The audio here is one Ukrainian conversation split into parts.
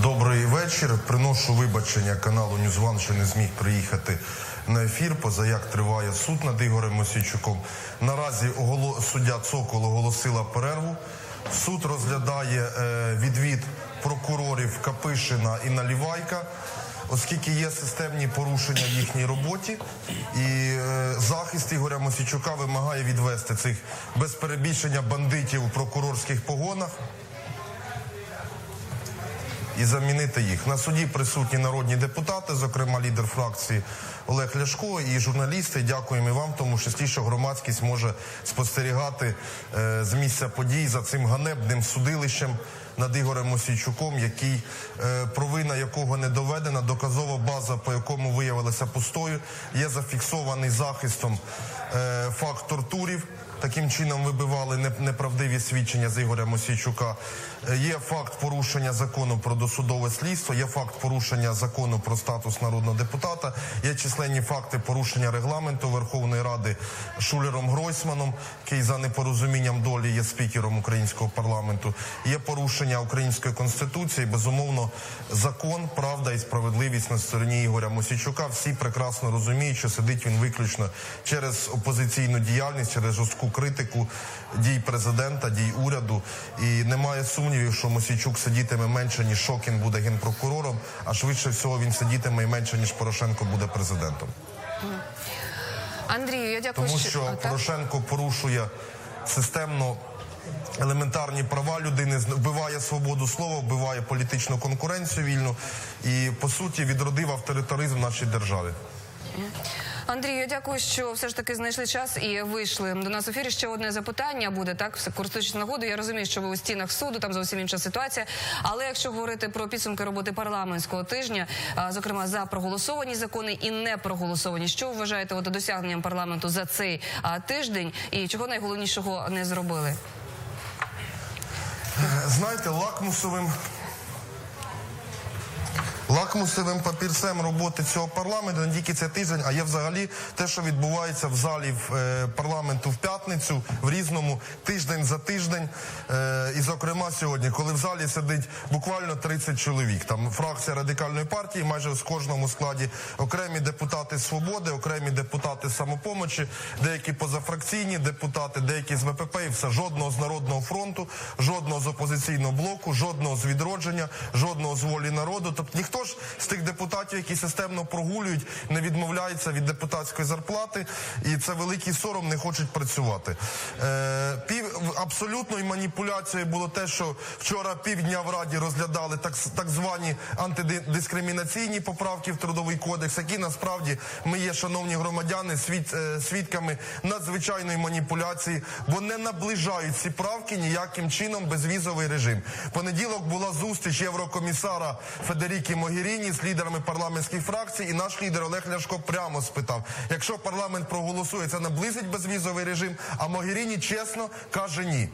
Добрий вечір. Приношу вибачення каналу Ньюзван, що не зміг приїхати на ефір, поза як триває суд над Ігорем Мосійчуком. Наразі суддя Цокол оголосила перерву. Суд розглядає е, відвід прокурорів Капишина і Налівайка, оскільки є системні порушення в їхній роботі, і е, захист Ігоря Мосійчука вимагає відвести цих без перебільшення бандитів у прокурорських погонах і замінити їх. На суді присутні народні депутати, зокрема лідер фракції Олег Ляшко і журналісти. Дякуємо і вам, тому що громадськість може спостерігати е, з місця подій за цим ганебним судилищем над Ігорем Мосійчуком, який е, провина якого не доведена, доказова база, по якому виявилася пустою, є зафіксований захистом е, факт тортурів. Таким чином вибивали неправдиві свідчення з Ігоря Мосійчука. Е, Є факт порушення закону про досудове слідство, є факт порушення закону про статус народного депутата, є численні факти порушення регламенту Верховної Ради Шулером Гройсманом, який за непорозумінням долі є спікером українського парламенту. Є порушення української конституції. Безумовно, закон, правда і справедливість на стороні Ігоря Мосійчука. Всі прекрасно розуміють, що сидить він виключно через опозиційну діяльність, через жорстку критику дій президента, дій уряду. І немає сумнівів, що Мосійчук сидітиме менше ніж Шокін буде генпрокурором, а швидше всього він сидітиме і менше ніж Порошенко буде президентом. Андрію, я дякую, Тому що так? Порошенко порушує системно елементарні права людини, вбиває свободу слова, вбиває політичну конкуренцію вільну і по суті відродив авторитаризм нашій державі. Андрію, дякую, що все ж таки знайшли час і вийшли до нас в ефірі. Ще одне запитання буде так, користуючись нагодою. Я розумію, що ви у стінах суду, там зовсім інша ситуація. Але якщо говорити про підсумки роботи парламентського тижня, зокрема за проголосовані закони і не проголосовані, що ви вважаєте от, досягненням парламенту за цей тиждень і чого найголовнішого не зробили? Знаєте, лакмусовим. Лакмусовим папірцем роботи цього парламенту не тільки цей тиждень, а є взагалі те, що відбувається в залі е, парламенту в п'ятницю, в різному тиждень за тиждень. Е, і, зокрема, сьогодні, коли в залі сидить буквально 30 чоловік. Там фракція радикальної партії, майже з кожному складі окремі депутати свободи, окремі депутати самопомочі, деякі позафракційні депутати, деякі з ВПП, і все жодного з народного фронту, жодного з опозиційного блоку, жодного з відродження, жодного з волі народу. Тобто ніхто ж з тих депутатів, які системно прогулюють, не відмовляється від депутатської зарплати, і це великий сором, не хочуть працювати. Е, пів абсолютною маніпуляцією було те, що вчора півдня в раді розглядали так, так звані антидискримінаційні поправки в трудовий кодекс, які насправді ми є, шановні громадяни, свід, е, свідками надзвичайної маніпуляції, бо не наближають ці правки ніяким чином безвізовий режим. Понеділок була зустріч єврокомісара Федеріки Могеріні з лідерами парламентських фракцій, і наш лідер Олег Ляшко прямо спитав: якщо парламент проголосує, це наблизить безвізовий режим. А Могеріні чесно каже ні.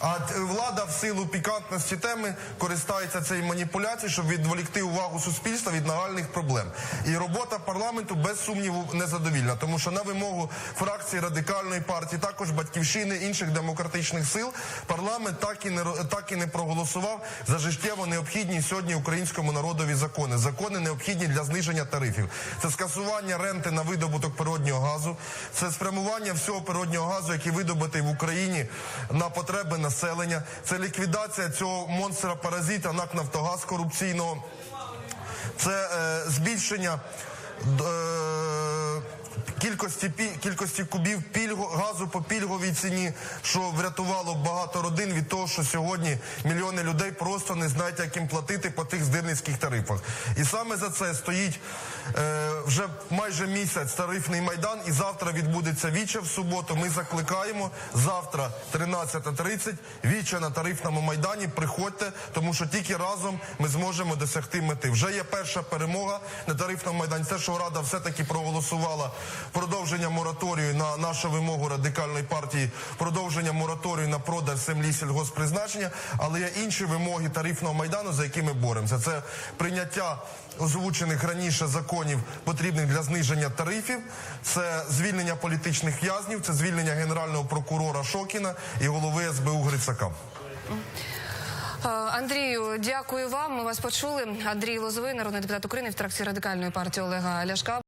А влада в силу пікантності теми користається цією маніпуляцією, щоб відволікти увагу суспільства від нагальних проблем. І робота парламенту без сумніву незадовільна, тому що на вимогу фракції радикальної партії, також батьківщини інших демократичних сил, парламент так і не так і не проголосував за життєво необхідні сьогодні українському народові закони. Закони необхідні для зниження тарифів. Це скасування ренти на видобуток природнього газу, це спрямування всього природнього газу, який видобутий в Україні на потреби населення. Це ліквідація цього монстра паразита НАК Нафтогаз корупційного. Це е, збільшення е, кількості кількості кубів пільго газу по пільговій ціні, що врятувало багато родин від того, що сьогодні мільйони людей просто не знають, як їм платити по тих здирницьких тарифах. І саме за це стоїть е, вже майже місяць тарифний майдан, і завтра відбудеться віче в суботу. Ми закликаємо завтра, 13.30, віче на тарифному майдані. Приходьте, тому що тільки разом ми зможемо досягти мети. Вже є перша перемога на тарифному майдані. Це, що Рада все-таки проголосувала продовження мораторію на нашу вимогу радикальної партії, продовження мораторію на продаж землі сільгоспризначення, але є інші вимоги тарифного майдану, за які ми боремося. Це прийняття озвучених раніше законів, потрібних для зниження тарифів, це звільнення політичних в'язнів, це звільнення генерального прокурора Шокіна і голови СБУ Грицака. Е, Андрію, дякую вам. Ми вас почули. Андрій Лозовий, народний депутат України в фракції радикальної партії Олега Ляшка.